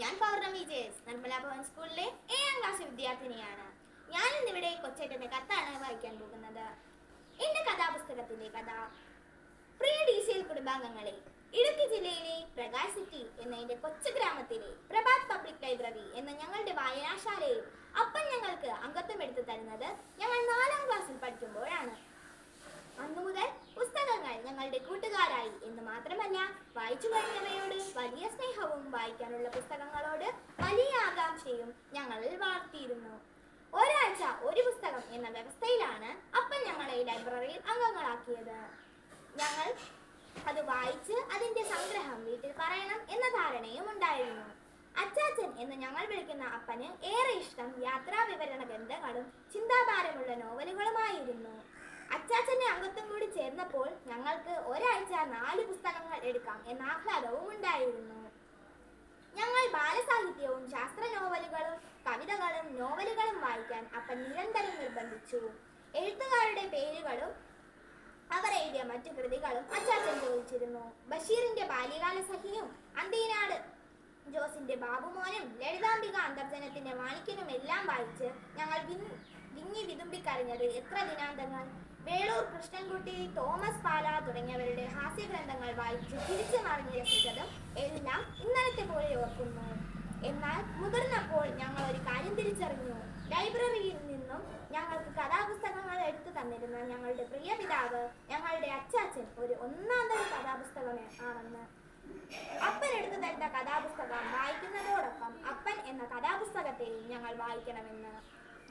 ഞാൻ പൗർണമി ജയസ് നിർമ്മല ഭവൻ സ്കൂളിലെ ഏഴാം ക്ലാസ് വിദ്യാർത്ഥിനിയാണ്. ഞാൻ ഇന്നിവിടെ കൊച്ചേട്ടന്റെ കത്താണ് വായിക്കാൻ പോകുന്നത്. എന്റെ കഥാപുസ്തകത്തിന്റെ കഥ. പ്രിയ ഡി സി എൽ കുടുംബാംഗങ്ങളെ ഇടുക്കി ജില്ലയിലെ പ്രകാശ് സിറ്റി എന്ന എന്റെ കൊച്ചു ഗ്രാമത്തിലെ പ്രഭാത് പബ്ലിക് ലൈബ്രറി എന്ന ഞങ്ങളുടെ വായനാശാലയിൽ അപ്പം ഞങ്ങൾക്ക് അംഗത്വം എടുത്തു തരുന്നത് ഞങ്ങൾ നാലാം ക്ലാസ്സിൽ പഠിക്കുമ്പോഴാണ് അന്നു മുതൽ പുസ്തകങ്ങൾ ഞങ്ങളുടെ കൂട്ടുകാരായി എന്ന് മാത്രമല്ല വായിച്ചു കഴിഞ്ഞവയോട് വലിയ സ്നേഹവും വായിക്കാനുള്ള പുസ്തകങ്ങളോട് വലിയ ആകാംക്ഷയും ഞങ്ങളിൽ വളർത്തിയിരുന്നു. ഒരാഴ്ച ഒരു പുസ്തകം എന്ന വ്യവസ്ഥയിലാണ് അപ്പൻ ഞങ്ങളെ ലൈബ്രറിയിൽ അംഗങ്ങളാക്കിയത്. ഞങ്ങൾ അത് വായിച്ച് അതിന്റെ സംഗ്രഹം വീട്ടിൽ പറയണം എന്ന ധാരണയും ഉണ്ടായിരുന്നു. അച്ചാച്ചൻ എന്ന് ഞങ്ങൾ വിളിക്കുന്ന അപ്പന് ഏറെ ഇഷ്ടം യാത്രാ വിവരണ ഗ്രന്ഥങ്ങളും ചിന്താഭാരമുള്ള നോവലുകളുമായിരുന്നു. അച്ചാച്ചന്റെ അംഗത്വം കൂടി ചേർന്നപ്പോൾ ഞങ്ങൾക്ക് ഒരാഴ്ച നാല് പുസ്തകങ്ങൾ എന്ന ആഹ്ലാദവും ഉണ്ടായിരുന്നു. ഞങ്ങൾ ബാലസാഹിത്യവും ശാസ്ത്ര നോവലുകളും കവിതകളും നോവലുകളും വായിക്കാൻ അപ്പൻ നിരന്തരം നിർബന്ധിച്ചു. എഴുത്തുകാരുടെ പേരുകളും അവർ എഴുതിയ മറ്റു കൃതികളും അച്ചാച്ചൻ ചോദിച്ചിരുന്നു. ബഷീറിന്റെ ബാല്യകാല സഖിയും അന്തീനാട് ജോസിന്റെ ബാബുമോനും ലളിതാംബിക അന്തർജനത്തിന്റെ മാണിക്കനും എല്ലാം വായിച്ച് ഞങ്ങൾ വിങ്- വിങ്ങി വിതുമ്പിക്കറിഞ്ഞത് എത്ര ദിനാന്തങ്ങൾ? വേളൂർ കൃഷ്ണൻകുട്ടി തോമസ് പാല തുടങ്ങിയവരുടെ ഹാസ്യഗ്രന്ഥങ്ങൾ വായിച്ച് തിരിച്ചു മറിഞ്ഞു രസിച്ചതും എല്ലാം ഇന്നലത്തെ പോലെ ഓർക്കുന്നു. എന്നാൽ മുതിർന്നപ്പോൾ ഞങ്ങൾ ഒരു കാര്യം തിരിച്ചറിഞ്ഞു. ലൈബ്രറിയിൽ നിന്നും ഞങ്ങൾക്ക് കഥാപുസ്തകങ്ങൾ എടുത്തു തന്നിരുന്ന ഞങ്ങളുടെ പ്രിയ പിതാവ് ഞങ്ങളുടെ അച്ചാച്ചൻ ഒരു ഒന്നാം തരം കഥാപുസ്തകമേ ആണെന്ന്. അപ്പൻ എടുത്തു തരുന്ന കഥാപുസ്തകം വായിക്കുന്നതോടൊപ്പം അപ്പൻ എന്ന കഥാപുസ്തകത്തെയും ഞങ്ങൾ വായിക്കണമെന്ന്.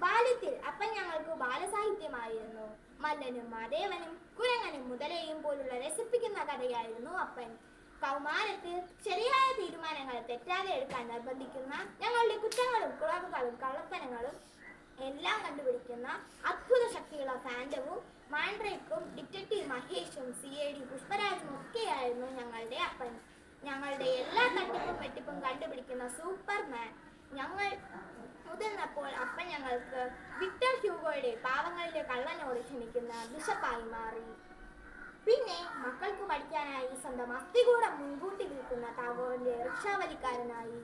ബാല്യത്തിൽ അപ്പൻ ഞങ്ങൾക്ക് ബാലസാഹിത്യമായിരുന്നു. മല്ലനും മാദേവനും കുരങ്ങനും മുതലയും പോലുള്ള രസിപ്പിക്കുന്ന കഥയായിരുന്നു അപ്പൻ. കൗമാരത്തിൽ ശരിയായ തീരുമാനങ്ങൾ തെറ്റാതെ എടുക്കാൻ നിർബന്ധിക്കുന്ന ഞങ്ങളുടെ കുറ്റങ്ങളും കുറവുകളും കള്ളപ്പനങ്ങളും എല്ലാം കണ്ടുപിടിക്കുന്ന അത്ഭുത ശക്തിയുള്ള ഫാൻഡവും മാൻഡ്രേക്കും ഡിറ്റക്റ്റീവ് മഹേഷും സി ഐ ഡി പുഷ്പരാജും ഒക്കെയായിരുന്നു ഞങ്ങളുടെ അപ്പൻ. ഞങ്ങളുടെ എല്ലാ തട്ടിപ്പും വെട്ടിപ്പും കണ്ടുപിടിക്കുന്ന സൂപ്പർമാൻ ഞങ്ങൾ മുതിർന്നപ്പോൾ അപ്പൻ ഞങ്ങൾക്ക് വിക്ടർ ഹ്യൂഗോയുടെ പാവങ്ങളിലെ കള്ളനോട് ക്ഷണിക്കുന്ന ബിഷപ്പായി മാറി. പിന്നെ മക്കൾക്ക് പഠിക്കാനായി സ്വന്തം അസ്ഥികൂടം മുൻകൂട്ടി വിൽക്കുന്ന ടാഗോറിന്റെ റിക്ഷാവലിക്കാരനായി.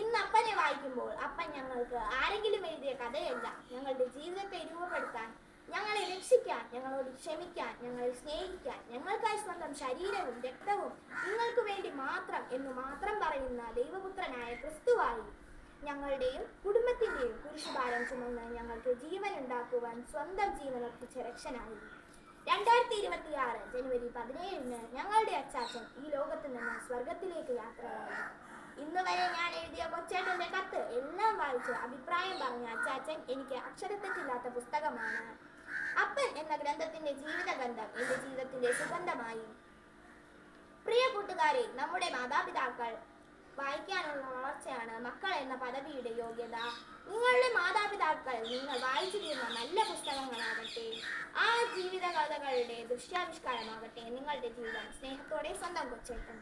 ഇന്ന് അപ്പനെ വായിക്കുമ്പോൾ അപ്പൻ ഞങ്ങൾക്ക് ആരെങ്കിലും എഴുതിയ കഥയല്ല ഞങ്ങളുടെ ജീവിതത്തെ രൂപപ്പെടുത്താൻ ഞങ്ങളെ രക്ഷിക്കാൻ ഞങ്ങളോട് ക്ഷമിക്കാൻ ഞങ്ങളെ സ്നേഹിക്കാൻ ഞങ്ങൾക്കായി സ്വന്തം ശരീരവും രക്തവും നിങ്ങൾക്ക് വേണ്ടി മാത്രം എന്ന് മാത്രം പറയുന്ന ദൈവപുത്രനായ ക്രിസ്തുവായി. ഞങ്ങളുടെയും കുടുംബത്തിന്റെയും കുരിശുഭാരം ചുമന്ന് ഞങ്ങൾക്ക് ജീവൻ ഉണ്ടാക്കുവാൻ സ്വന്തം ജീവൻ അർപ്പിച്ച രക്ഷനായി. രണ്ടായിരത്തി ഇരുപത്തി ആറ് ജനുവരി പതിനേഴിന് ഞങ്ങളുടെ അച്ചാച്ചൻ ഈ ലോകത്ത് നിന്ന് സ്വർഗത്തിലേക്ക് യാത്രയായി ഇന്ന് വരെ ഞാൻ എഴുതിയ കൊച്ചേട്ടന്റെ കത്ത് എല്ലാം വായിച്ച് അഭിപ്രായം പറഞ്ഞ അച്ചാച്ചൻ എനിക്ക് അക്ഷരത്തെറ്റില്ലാത്ത പുസ്തകമാണ്. അപ്പൻ എന്ന ഗ്രന്ഥത്തിന്റെ ജീവിതഗന്ധം എന്റെ ജീവിതത്തിന്റെ സുഗന്ധമായി. പ്രിയ കൂട്ടുകാരെ നമ്മുടെ മാതാപിതാക്കൾ വായിക്കാനുള്ള വളർച്ചയാണ് മക്കൾ എന്ന പദവിയുടെ യോഗ്യത. നിങ്ങളുടെ മാതാപിതാക്കൾ നിങ്ങൾ വായിച്ചു തീർന്ന നല്ല പുസ്തകങ്ങളാകട്ടെ. ആ ജീവിത കഥകളുടെ ദൃശ്യാവിഷ്കാരമാകട്ടെ നിങ്ങളുടെ ജീവിതം സ്നേഹത്തോടെ സ്വന്തം കൊച്ചേട്ടൻ